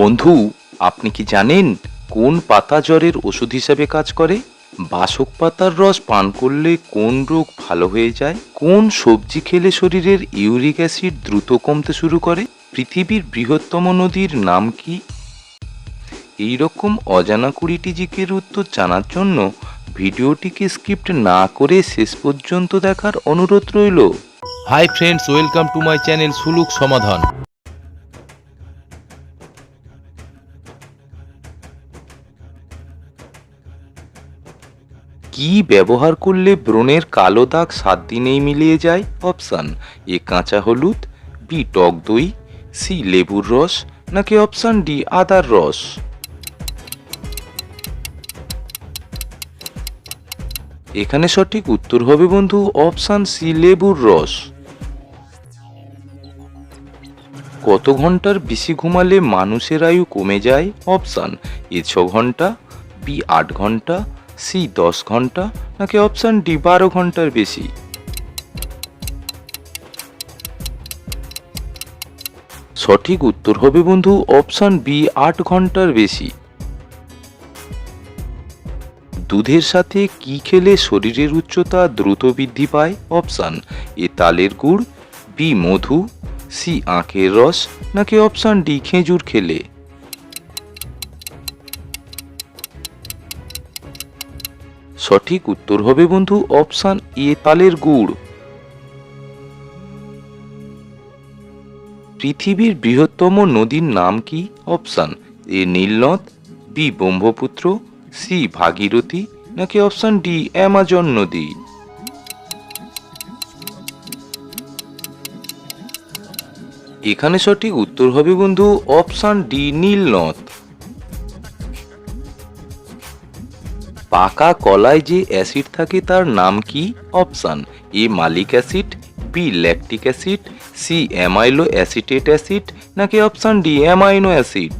বন্ধু, আপনি কি জানেন কোন পাতা জ্বরের ওষুধ হিসাবে কাজ করে? বাসক পাতার রস পান করলে কোন রোগ ভালো হয়ে যায়? কোন সবজি খেলে শরীরের ইউরিক অ্যাসিড দ্রুত কমতে শুরু করে? পৃথিবীর বৃহত্তম নদীর নাম কি? এই রকম অজানা কুড়িটি জিকের উত্তর জানার জন্য ভিডিওটিকে স্কিপ্ট না করে শেষ পর্যন্ত দেখার অনুরোধ রইল। Hi friends welcome to my channel সুলুক সমাধান কি ব্যবহার করলে ব্রণের কালো দাগ সাত দিনেই মিলিয়ে যায়? অপশান, এ কাঁচা হলুদ, বি টক দই, সি লেবুর রস, নাকি অপশান ডি আদার রস? এখানে সঠিক উত্তর হবে বন্ধু অপশান সি লেবুর রস। কত ঘণ্টার বেশি ঘুমালে মানুষের আয়ু কমে যায়? অপশান, এ ছ ঘণ্টা, বি আট ঘণ্টা সি দশ ঘণ্টা নাকি অপশান ডি বারো ঘণ্টার বেশি? সঠিক উত্তর হবে বন্ধু অপশান বি আট ঘণ্টার বেশি। দুধের সাথে কি খেলে শরীরের উচ্চতা দ্রুত বৃদ্ধি পায়? অপশান এ তালের গুড়, বি মধু, সি আখের রস নাকি অপশান ডি খেজুর খেলে? সঠিক উত্তর হবে বন্ধু অপশান এ, তালের গুড়। পৃথিবীর বৃহত্তম নদীর নাম কি? অপশান এ, নীলনদ, বি, ব্রহ্মপুত্র, সি, ভাগীরথী, নাকি অপশান ডি, অ্যামাজন নদী? এখানে সঠিক উত্তর হবে বন্ধু অপশান ডি, নীলনদ। পাকা কলায় যে অ্যাসিড থাকে তার নাম কি? Option A malic acid, B lactic acid, C amylo acetate acid, নাকি অপশান ডি অ্যামাইনো অ্যাসিড?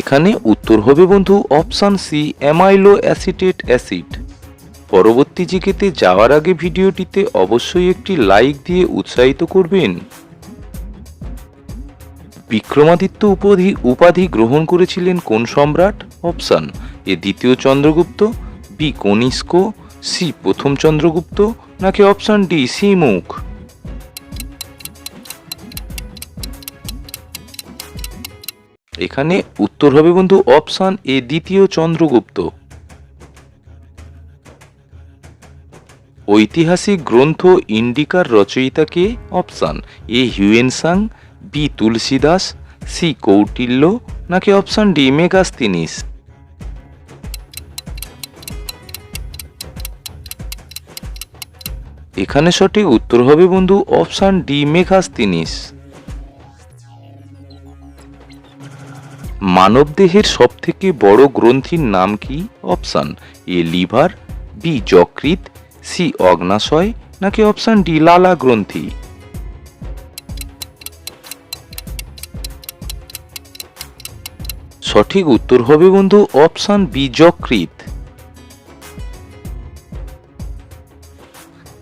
এখানে উত্তর হবে বন্ধু option C amylo acetate acid. পরবর্তী জিকেতে যাওয়ার আগে ভিডিওটিতে অবশ্যই একটি লাইক দিয়ে উৎসাহিত করবেন। বিক্রমাদিত্য উপাধি উপাধি গ্রহণ করেছিলেন কোন সম্রাট? অপশান, এ দ্বিতীয় চন্দ্রগুপ্ত, বি কনিষ্ক, সি প্রথম চন্দ্রগুপ্ত, নাকি অপশান ডি সি মুখ এখানে উত্তর হবে বন্ধু অপশান এ দ্বিতীয় চন্দ্রগুপ্ত। ঐতিহাসিক গ্রন্থ ইন্ডিকার রচয়িতা কে option A Hiuen Tsang B Tulsidas C Kautilya, নাকি অপশান ডি মেগাস্তিনিস এখানে সঠিক উত্তর হবে বন্ধু অপশান ডি মেঘাস্তিনিস। মানবদেহের সব থেকে বড় গ্রন্থির নাম কি? অপশান এ লিভার বি যকৃত সি অগ্নাশয়, নাকি অপশান ডি লালা গ্রন্থি? সঠিক উত্তর হবে বন্ধু অপশান বি যকৃত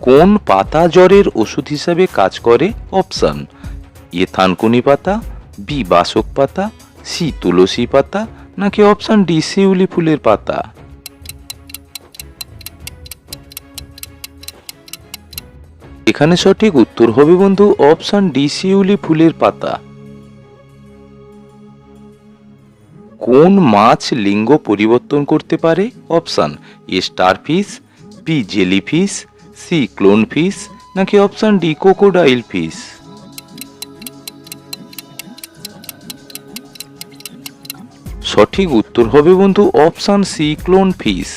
কোন পাতা জ্বরের ওষুধ হিসাবে কাজ করে? অপশান এ, থানকুনি পাতা, বি, বাসক পাতা, সি, তুলসী পাতা, নাকি অপশান ডি, শিউলি ফুলের পাতা? এখানে সঠিক উত্তর হবে বন্ধু অপশান ডি, শিউলি ফুলের পাতা। কোন মাছ লিঙ্গ পরিবর্তন করতে পারে? Option A starfish, B jellyfish, C clownfish, নাকি অপশান ডি কোকোডাইল ফিশ? সঠিক উত্তর হবে বন্ধু অপশান সি ক্লোন ফিশ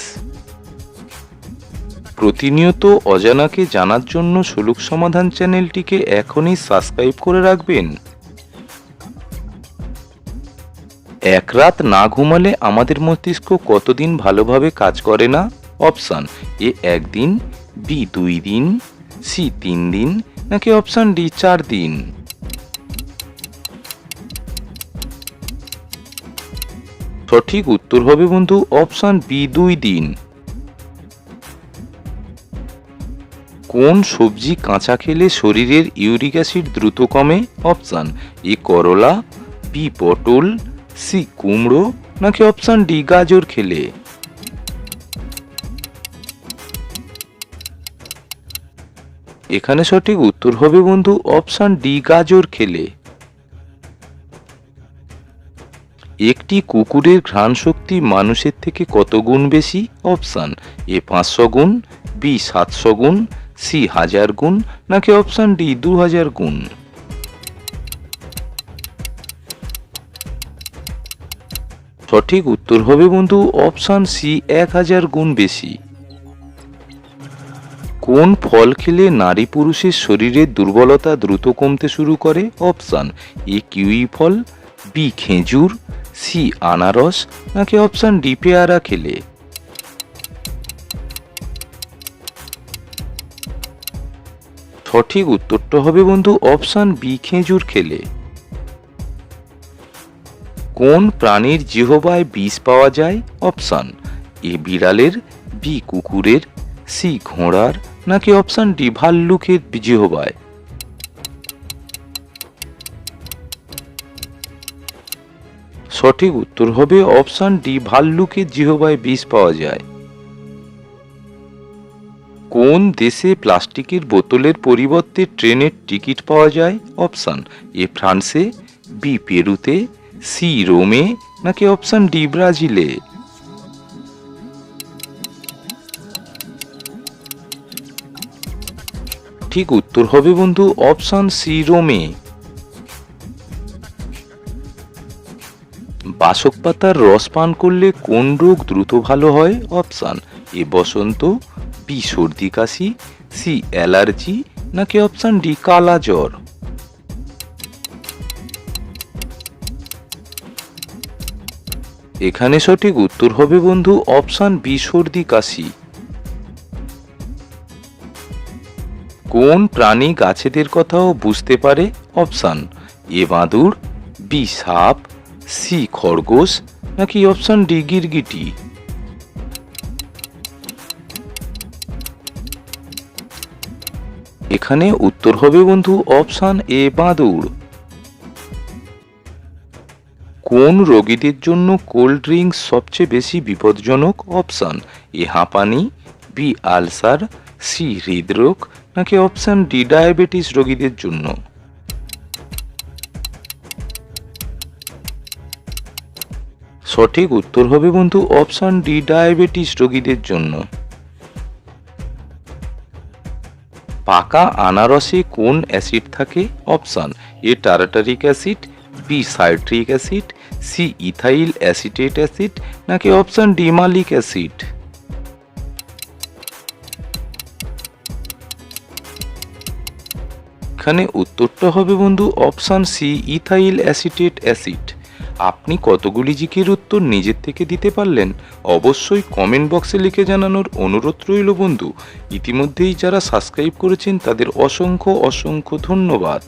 প্রতিনিয়ত অজানাকে জানার জন্য সুলুক সমাধান চ্যানেলটিকে এখনই সাবস্ক্রাইব করে রাখবেন। এক রাত না ঘুমালে আমাদের মস্তিষ্ক কতদিন ভালোভাবে কাজ করে না? অপশান এ একদিন বি দুই দিন সি তিন দিন, নাকি অপশান ডি চার দিন? সঠিক উত্তর হবে বন্ধু অপশান বি দুই দিন। কোন সবজি কাঁচা খেলে শরীরের ইউরিক অ্যাসিড দ্রুত কমে? অপশান এ করলা বি পটল সি কুমড়ো নাকি অপশান ডি গাজর খেলে? এখানে সঠিক উত্তর হবে বন্ধু অপশান ডি গাজর খেলে। একটি কুকুরের ঘ্রাণ শক্তি মানুষের থেকে কত গুণ বেশি? অপশান এ পাঁচশো গুণ, বি সাতশো গুণ, সি হাজার গুণ, নাকি অপশান ডি দু হাজার গুণ? সঠিক উত্তর হবে বন্ধু অপশান সি, এক হাজার গুণ বেশি। কোন ফল খেলে নারী পুরুষের শরীরের দুর্বলতা দ্রুত কমতে শুরু করে? অপশান এ, কিউই ফল, বি, খেজুর, সি, আনারস, নাকি অপশান ডি, পেয়ারা খেলে? সঠিক উত্তরটা হবে বন্ধু অপশান বি, খেজুর খেলে। কোন প্রাণীর জিহবায় বিষ পাওয়া যায়? অপশান, এ বিড়ালের, বি কুকুরের, সি ঘোড়ার, নাকি অপশান ডি ভাল্লুকের জিহবায়? সঠিক উত্তর হবে অপশান ডি ভাল্লুকের জিহবায় বিষ পাওয়া যায়। কোন দেশে প্লাস্টিকের বোতলের পরিবর্তে ট্রেনের টিকিট পাওয়া যায়? অপশান, এ ফ্রান্সে, বি পেরুতে সি রোমে নাকি অপশান ডি ব্রাজিলে? ঠিক উত্তর হবে বন্ধু অপশান সি রোমে। বাসক পাতার রস পান করলে কোন রোগ দ্রুত ভালো হয়? অপশান এ বসন্ত বি সর্দি কাশি সি অ্যালার্জি, নাকি অপশান ডি কালা জ্বর? এখানে সঠিক উত্তর হবে বন্ধু অপশান বি, সর্দি কাশি। কোন প্রাণী গাছেদের কথাও বুঝতে পারে? অপশান এ, বাঁদুর, বি, সাপ, সি, খরগোশ, নাকি অপশান ডি, গিরগিটি। এখানে উত্তর হবে বন্ধু অপশান এ, বাঁদুর। কোন রোগীদের জন্য কোল্ড ড্রিঙ্কস সবচেয়ে বেশি বিপজ্জনক অপশান? এ হাঁপানি, বি আলসার, সি হৃদরোগ, নাকি অপশান ডি ডায়াবেটিস রোগীদের জন্য? সঠিক উত্তর হবে বন্ধু অপশান ডি ডায়াবেটিস রোগীদের জন্য। পাকা আনারসে কোন অ্যাসিড থাকে? Option A tartaric acid, B citric acid C ethyl acetate acid নাকি অপশান ডি মালিক অ্যাসিড এখানে উত্তরটা হবে বন্ধু option C ethyl acetate acid আপনি কতগুলি জিকের উত্তর নিজের থেকে দিতে পারলেন? অবশ্যই কমেন্ট বক্সে লিখে জানানোর অনুরোধ রইল বন্ধু। ইতিমধ্যেই যারা সাবস্ক্রাইব করেছেন, তাদের অসংখ্য অসংখ্য ধন্যবাদ।